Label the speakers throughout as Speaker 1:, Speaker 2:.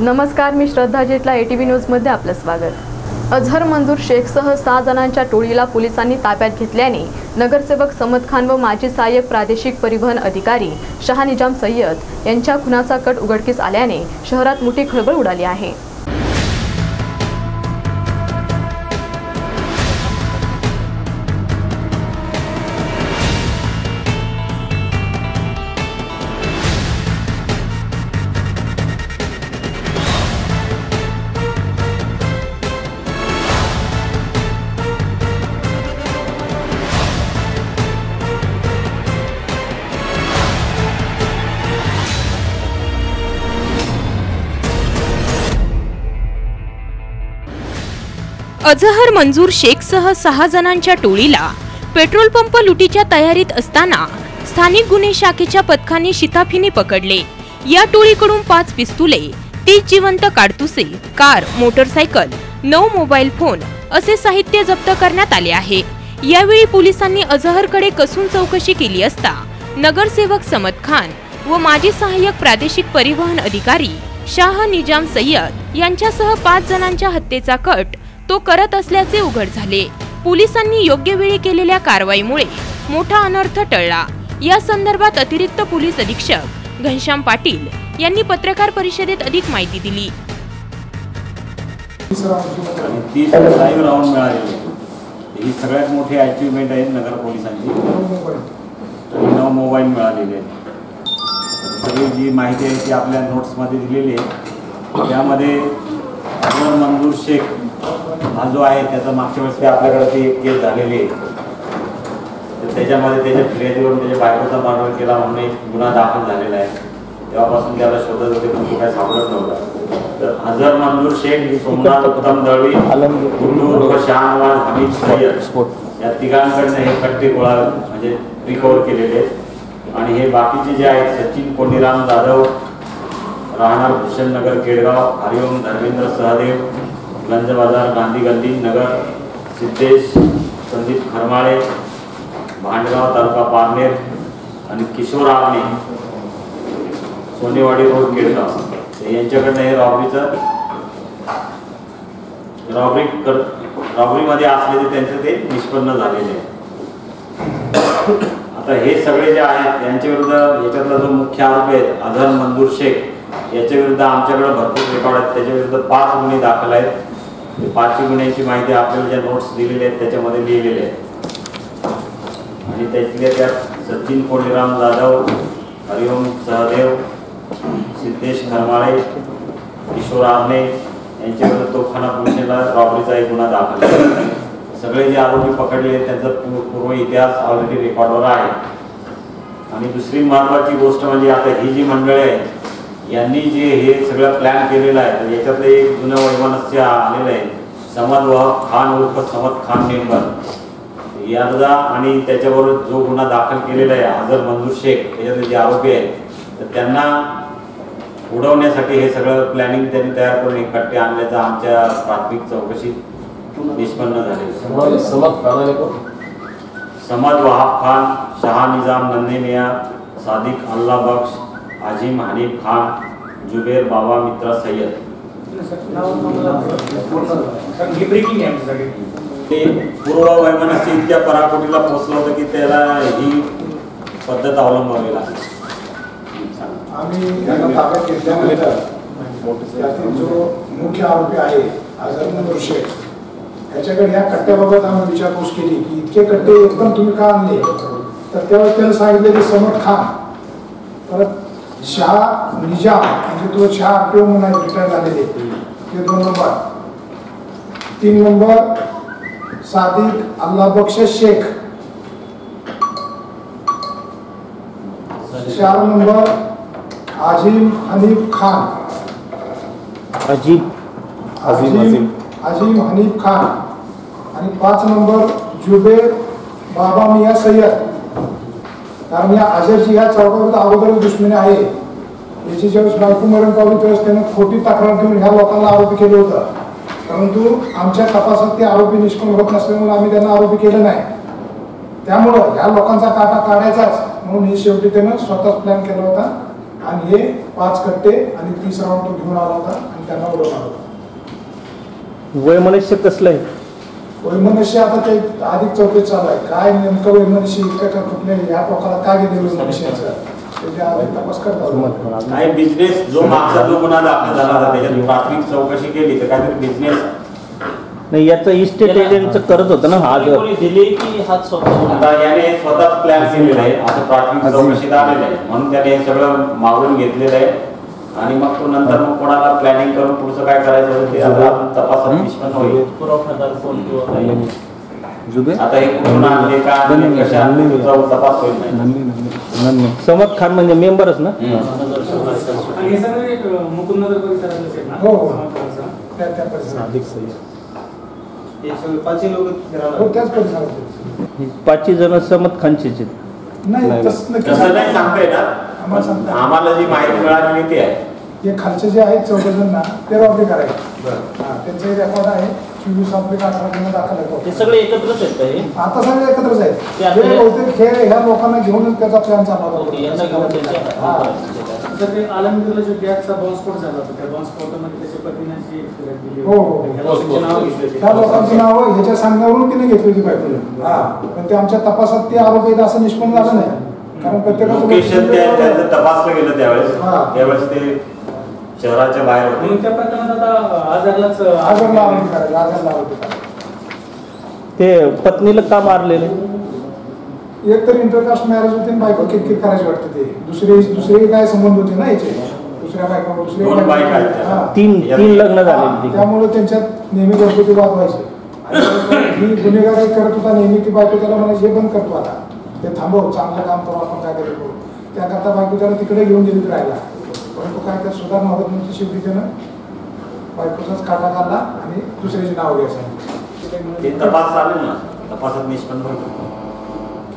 Speaker 1: नमस्कार मी श्रद्धा जेटला एटीव्ही न्यूजमध्ये आपलं स्वागत. अझहर मंजूर शेखसह सहा जणांच्या टोळीला पोलिसांनी ताब्यात घेतल्याने नगरसेवक समद खान व माजी सहाय्यक प्रादेशिक परिवहन अधिकारी शहा निजाम सय्यद यांच्या खुनाचा कट उघडकीस आल्याने शहरात मोठी खळबळ उडाली आहे.
Speaker 2: अझहर मंजूर शेखसह सहा जणांच्या टोळीला पेट्रोल पंप लुटीच्या तयारीत असताना स्थानिक गुन्हे शाखेच्या पथकाने शिताफीने पकडले. या टोळीकडून पाच पिस्तुले तीस जिवंत काडतुसे कार मोटरसायकल नऊ मोबाईल फोन असे साहित्य जप्त करण्यात आले आहे. यावेळी पोलिसांनी अझहरकडे कसून चौकशी केली असता नगरसेवक समद खान व माजी सहाय्यक प्रादेशिक परिवहन अधिकारी शाह निजाम सय्यद यांच्यासह पाच जणांच्या हत्येचा कट तो करत असल्याचे उघड झाले. पोलिसांनी योग्य वेळी केलेल्या कारवाईमुळे मोठा अनर्थ टळला. या संदर्भात अतिरिक्त पोलीस अधीक्षक घनश्याम पाटील यांनी पत्रकार परिषदेत अधिक माहिती दिली.
Speaker 3: तीस लाईव्ह राऊंड ही सगळ्यात मोठी अचिव्हमेंट आहे नगर पोलिसांची. नऊ मोबाईल मिळालेले आहेत. सगळी जी माहिती आहे ती आपल्या नोट्समध्ये दिलेली आहे. त्यामध्ये मंजूर शेख हा जो आहे त्याचा मागच्या वेळेस आपल्याकडे ती केस झालेली आहे. तर त्याच्यामध्ये त्याच्या फिर्यादीवरून त्याच्या बायकोचा मार्ग केला म्हणून एक गुन्हा दाखल झालेला आहे. तेव्हापासून त्याला शोधत होते पण तो काय सापडत नव्हता. तर हजर मंजूर शेख सोमनाथ उत्तम दळवी गुड्डू उर्फ शहानवाज हमीद सय्यद या तिघांकडनं हे कट्टे गोळा म्हणजे रिकवर केलेले आणि हे बाकीचे जे आहेत सचिन कोंडीराम जाधव राहणार भूषण नगर केडगाव हरिओम धर्मेंद्र सहदेव लंज बाजार गांधी गल्ली नगर सिद्धेश संदीप खरमाळे भांडगाव तालुका पारनेर आणि किशोर आमने सोनेवाडी रोड केडगाव. यांच्याकडनं हे रॉबरीचं रॉबरी कर रॉबरीमध्ये असलेले त्यांचं ते निष्पन्न झालेले आहे. आता हे सगळे जे आहेत त्यांच्या विरुद्ध याच्यातला जो मुख्य आरोपी आहेत अझर मंजूर शेख याच्या विरुद्ध आमच्याकडे भरपूर रेकॉर्ड आहेत. त्याच्या विरुद्ध पाच गुन्हे दाखल आहेत. पाचवी गुन्ह्यांची माहिती आपल्याला ज्या नोट्स दिलेल्या आहेत त्याच्यामध्ये लिहिलेले आहेत. आणि त्यातल्या त्यात सचिन कोंडीराम जाधव हरिओम सहदेव सिद्धेश खरमाळे किशोर आमने यांच्या विरुद्ध तोफखाना पोलिसाला रॉबरीचा एक गुन्हा दाखल सगळे जे आरोपी पकडले आहेत, त्यांचा पूर्व इतिहास ऑलरेडी रेकॉर्डवर आहे. आणि दुसरी महत्वाची गोष्ट म्हणजे आता ही जी मंडळी आहेत यांनी जे हे सगळं प्लॅन केलेलं आहे तर याच्यातलं एक जुनं वैमानस्य आलेलं आहे समद वहब खान उर्फ समद खान मेंबर. याचा आणि त्याच्याबरोबर जो गुन्हा दाखल केलेला आहे हजर मंजूर शेख त्याच्यातले जे आरोपी आहेत तर त्यांना उडवण्यासाठी हे सगळं प्लॅनिंग त्यांनी तयार करून एक कट्टे आणल्याचं आमच्या प्राथमिक चौकशीत निष्पन्न झाले
Speaker 4: समज
Speaker 3: वहाब खान शहा निजाम नंदी मिया सादिक अल्लाह बख्श आजिम हनीफ खान जुबेर बाबा मित्रा सय्यद ते पूर्व वैमानाची इतक्या पराकोटीला पोहोचलं होतं की त्याला ही पद्धत अवलंबावी लागते.
Speaker 5: आम्ही ताब्यात घेतल्यानंतर त्यातील जो मुख्य आरोपी आहे आझाद शेख याच्याकडे ह्या कट्ट्याबाबत आम्ही विचारपूस केली की इतके कट्टे एकदम तुम्ही का आणले? तर त्यावेळेस त्यानं सांगितले की समद खान परत शहा निजाम म्हणजे तो शहा आरटीओ म्हणून आहे रिटायर झालेले ते दोन नंबर. तीन नंबर सादिक अल्लाह बख्श शेख. चार नंबर आजिम हनीफ खान.
Speaker 4: अजीब
Speaker 5: आजिम आजिम हनीफ खान. आणि पाच नंबर जुबेर बाबा मिया सय्यद कारण या अजरची ह्या चौकात अगोदरच दुश्मनी आहे. याची ज्यावेळेस बायको मरण पावली त्यावेळेस त्यानं खोटी तक्रार देऊन ह्या लोकांना आरोपी केलं होतं. परंतु आमच्या तपासात ते आरोपी निष्पन्न होत नसल्यामुळे आम्ही त्यांना आरोपी केलं नाही. त्यामुळं ह्या लोकांचा काटा काढायचाच. म्हणून हे शेवटी त्यानं स्वतःच प्लॅन केला होता. आणि हे पाच कट्टे आणि तीस राऊंड तो घेऊन आला होता आणि त्यांना उडवला होता.
Speaker 4: वय मनुष्य कसलं आहे?
Speaker 5: वैमनस्य आता ते अधिक चौकशी चालू आहे. काय नेमकं वैमनस्य इतकं का कुठल्या ह्या प्रकारात काय गेले करतात
Speaker 3: काही बिझनेस जो मागचा जो गुन्हा दाखल झाला होता त्याच्यात प्राथमिक चौकशी केली तर काहीतरी बिझनेस
Speaker 4: नाही याचं इस्टेट एजंटचं करत होतं ना आज.
Speaker 6: दिली की हात स्वतः
Speaker 3: आता याने स्वतःच प्लॅन केलेला आहे. असं प्राथमिक चौकशीत आलेलं आहे. म्हणून त्याने हे सगळं मागून घेतलेलं आहे. आणि मग तो नंतर मग कोणाला प्लॅनिंग करून पुढचं काय करायचं होतं ते तपासात निष्पन्न होईल. आता हे कुठून आणले का आणले कशा आणले त्याचा तपास होईल नाही
Speaker 4: समद खान म्हणजे मेंबरच ना?
Speaker 7: आणि हे
Speaker 5: हो, हो.
Speaker 7: समाजकार्याचा.
Speaker 5: त्या त्या परिसरात. हो
Speaker 4: जण समद
Speaker 5: तसं
Speaker 3: नाही सांगता येणार.
Speaker 5: आम्हाला सांगता
Speaker 3: आम्हाला जी माहिती मिळालेली ती आहे.
Speaker 5: हे खालचे जे आहेत चौघ जण ना ते रॉबरी करायचे. हा त्यांचे रेकॉर्ड आहे. चोवीस ऑब्लिक अठरा गुन्हे दाखल
Speaker 6: हे
Speaker 5: आहे
Speaker 6: सगळे एकत्रच आहेत का हे?
Speaker 5: आता सगळे एकत्रच
Speaker 6: ते
Speaker 5: आहेत
Speaker 6: आता-
Speaker 5: हे बहुतेक हे ह्या लोकांना घेऊनच त्याचा प्लॅन
Speaker 6: ओके यांना घेऊन त्यांच्या
Speaker 5: हा.
Speaker 7: तर ते आलमगीरला जो गॅसचा बॉम्बस्फोट झाला होता त्या बॉम्बस्फोटामध्ये त्याच्या
Speaker 5: हो, हो.
Speaker 7: लोकांची नावं घेतली होती.
Speaker 5: त्या लोकांची नावं ह्याच्या सांगण्यावरून तिने घेतली होती बायकोला हा. पण ते आमच्या तपासात ते आरोप आहेत असं निष्पन्न झालं नाही. कारण प्रत्येकाचं
Speaker 3: लोकेशन त्या- त्यांचं तपासलं गेलं त्यावेळेस.
Speaker 5: हा.
Speaker 3: त्यावेळेस ते शहराच्या बाहेर
Speaker 7: म्हणून
Speaker 3: होते
Speaker 7: त्या प्रकरणात आता आजारलाच
Speaker 5: आजरला आरोपी करायचं आजरला आरोपी करायचं
Speaker 4: ते पत्नीला का मारलेले?
Speaker 5: एक तर इंटरकास्ट मॅरेज होते आणि बायको किरकिर करायची वाटते ते. दुसरे दुसरे काय संबंध होते ना याचे? दुसऱ्या बायका दुसरे
Speaker 3: दोन बायका आहेत त्या.
Speaker 5: हा.
Speaker 4: तीन तीन लग्न झालेली ती.
Speaker 5: त्यामुळे त्यांच्यात नेहमी घरगुती वाद व्हायचे आणि ही गुन्हेगारी करत होता नेहमी ती बायको त्याला म्हणायची हे बंद करतो आता. ते थांबव चांगलं काम करू आपण काय तरी करू. त्याकरता बायको त्याला तिकडे घेऊन गेली राहिला परंतु काय त्यात सुधारणा होत नव्हती शेवटी त्यानं. बायकोचाच काटा काढला आणि दुसऱ्याची नाव घ्यायचं.
Speaker 3: ते तपास चालेल ना. तपासात निष्पन्न होईल.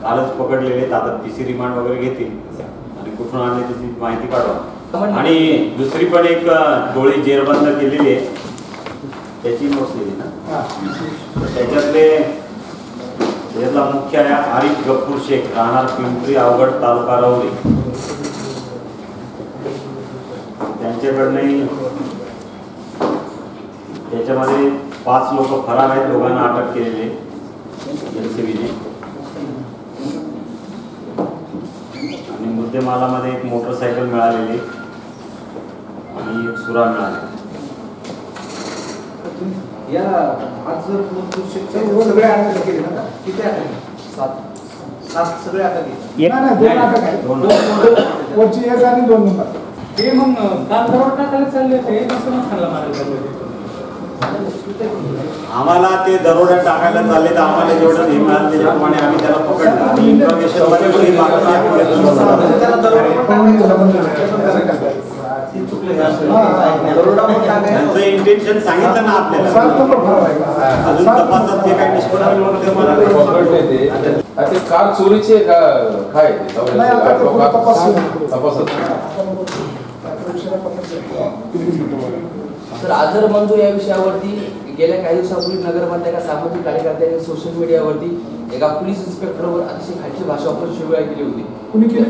Speaker 3: कालच पकडलेले आता तिसरी रिमांड वगैरे घेतील. आणि कुठून आणले त्याची माहिती काढवा आणि दुसरी पण एक डोळी जेरबंद केलेली आहे. त्याची दिली ना. तर त्याच्यातले त्याच्यातला मुख्य आहे आरिफ गफूर शेख राहणार पिंपरी अवघड तालुका रावली त्यांच्याकडनंही त्याच्यामध्ये पाच लोक फरार आहेत दोघांना अटक केलेले एनसीबीने. आणि मुद्देमालामध्ये एक मोटरसायकल मिळालेली आणि एक सुरा मिळाली
Speaker 8: या आज जर
Speaker 5: सगळे अटक केले ना
Speaker 8: किती अटक सात. सात सगळे.
Speaker 4: एक.
Speaker 5: नाही दोन अटक आहेत
Speaker 3: दोन.
Speaker 5: दोन- वरची एक आणि दोन नंबर.
Speaker 7: हे मग काम दरोड टाकायला चालले होते? दुसरं खाल्ला मारायला चालले
Speaker 3: आम्हाला ते दरोड्या टाकायला चालले तर आम्हाला जेवढं हे मिळालं त्याच्याप्रमाणे आम्ही त्याला पकडलं. ही घेतली.
Speaker 8: त्याला दरोडा
Speaker 3: त्यांचं इंटेन्शन सांगितलं ना आपल्याला? अजून तपासात ते काही निष्पन्न ते
Speaker 9: कार चोरीची आहे का काय?
Speaker 5: सुरू.
Speaker 9: तपासत
Speaker 8: आझर मंजू या विषयावरती गेल्या काही दिवसापूर्वी नगरमधल्या एका सामाजिक कार्यकर्त्यांनी सोशल मीडियावरती एका पोलीस इन्स्पेक्टरवर अतिशय खालची भाषा वापरून शिवगाळ केली होती.
Speaker 5: कुणी केली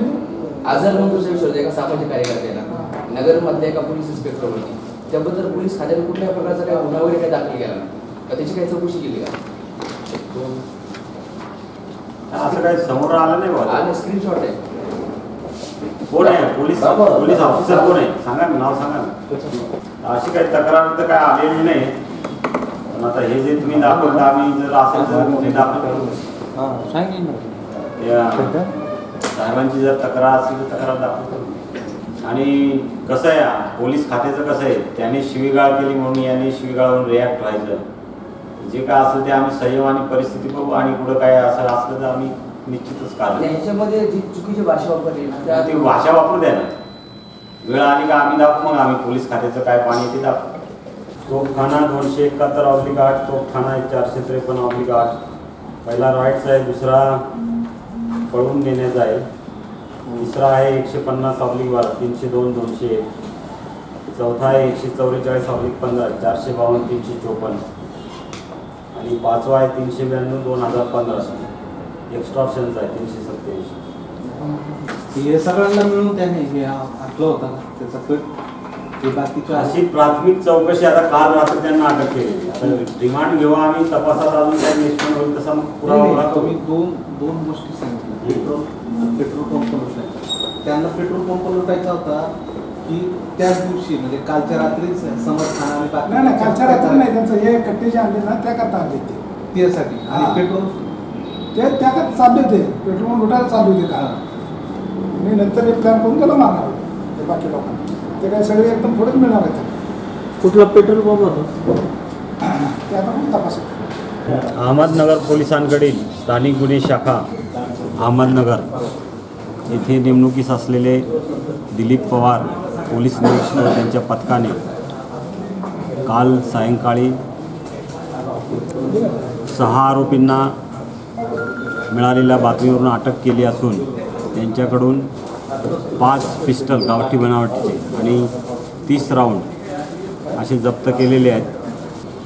Speaker 8: आझर मंजूरच्या विषयावर एका सामाजिक कार्यकर्त्याला. नगरमधल्या एका पोलीस इन्स्पेक्टरवरती. त्याबद्दल पोलीस खात्याने कुठल्याही प्रकारचा काही गुन्हा वगैरे काही दाखल केला का त्याची काही चौकशी केली का?
Speaker 3: असं काही समोर आलं नाही बाबा.
Speaker 8: आणि स्क्रीनशॉट आहे.
Speaker 3: कोण आहे? पोलीस पोलीस ऑफिसर कोण आहे? सांगा ना नाव सांगा ना. अशी काही तक्रार तर काय आलेली नाही. पण आता हे जे तुम्ही दाखवता आम्ही जर असेल तर ते दाखल करू त्या साहेबांची जर तक्रार असेल तर तक्रार दाखल करू आणि कसं आहे पोलीस खात्याचं कसं आहे त्याने शिवीगाळ केली म्हणून याने शिवीगाळावरून रिॲक्ट व्हायचं. जे काय असेल ते आम्ही संयम आणि परिस्थिती बघू आणि पुढं काय असं असलं तर आम्ही निश्चितच
Speaker 8: आणि
Speaker 3: काढू
Speaker 8: ह्याच्यामध्ये जी चुकीची भाषा वापरली ना त्या
Speaker 3: ती भाषा वापरू द्या ना. वेळ आली का आम्ही दाखवू मग आम्ही पोलीस खात्याचं काय पाणी ते दाखवू. तोफखाना दोनशे एकाहत्तर ऑब्लिक आठ तोफखाना एक चारशे त्रेपन्न ऑब्लिक आठ. पहिला राईटचा आहे दुसरा पळून देण्याचा आहे. तिसरा आहे एकशे पन्नास ऑब्लिक बारा तीनशे दोन दोनशे एक. चौथा आहे एकशे चौवेचाळीस ऑब्लिक पंधरा चारशे बावन्न तीनशे चोपन्न. आणि पाचवा आहे तीनशे ब्याण्णव दोन हजार पंधरा. एक्स्ट्रा ऑप्शनचा आहे तीनशे सत्याऐंशी
Speaker 10: हे सगळ्यांना मिळून त्याने आटलं होतं त्याचा कट ते बाकीच्या
Speaker 3: अशी प्राथमिक चौकशी आता काल रात्री त्यांना अटक केली आता रिमांड घेऊ आम्ही तपासात अजून काही निष्पन्न होईल तसा मग पुरावा.
Speaker 10: तुम्ही दोन दोन गोष्टी सांगितल्या. पेट्रोल पंप लुटायचा त्यांना पेट्रोल पंप लुटायचा होता की त्याच दिवशी म्हणजे कालच्या रात्रीच समर्थन आणि बाकी-
Speaker 5: नाही नाही कालच्या रात्री नाही त्यांचं हे कट्टे जे आणले ना त्या करता आणले ते.
Speaker 10: त्यासाठी.
Speaker 5: हा.
Speaker 10: आणि पेट्रोल
Speaker 5: ते त्या करता चालले होते. पेट्रोल लुटायला चालले होते काल. आणि नंतर हे प्लॅन करून त्याला मारणार होते ते बाकी लोकांना. ते काय सगळे एकदम पुढेच मिळणार आहेत.
Speaker 4: कुठला पेट्रोल पंप होता?
Speaker 5: ते आता पण तपासत.
Speaker 3: अहमदनगर पोलिसांकडील स्थानिक गुन्हे शाखा. अहमदनगर. येथे नेमणुकीस असलेले दिलीप पवार पोलीस निरीक्षक त्यांच्या पथकाने काल सायंकाळी सहा आरोपींना मिळालेल्या बातमीवरून अटक केली असून त्यांच्याकडून पाच पिस्टल गावठी बनावटीचे आणि तीस राऊंड असे जप्त केलेले आहेत.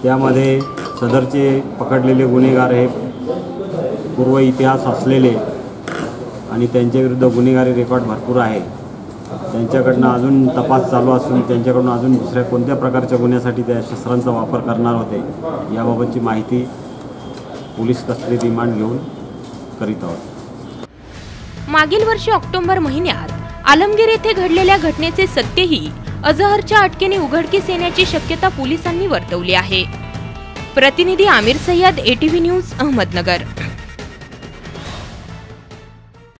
Speaker 3: त्यामध्ये सदरचे पकडलेले गुन्हेगार हे पूर्व इतिहास असलेले आणि त्यांच्याविरुद्ध गुन्हेगारी रेकॉर्ड भरपूर आहे. त्यांच्याकडनं अजून तपास चालू असून त्यांच्याकडून अजून दुसऱ्या कोणत्या प्रकारच्या गुन्ह्यासाठी त्या शस्त्रांचा वापर करणार होते याबाबतची माहिती पोलीस कस्टडी रिमांड घेऊन करीत आहोत.
Speaker 2: मागील वर्षी ऑक्टोबर महिन्यात आलमगीर येथे घडलेल्या घटनेचे सत्यही अजहरच्या अटकेने उघडकीस येण्याची शक्यता पोलिसांनी वर्तवली आहे. प्रतिनिधी आमिर सय्यद एटीव्ही न्यूज अहमदनगर.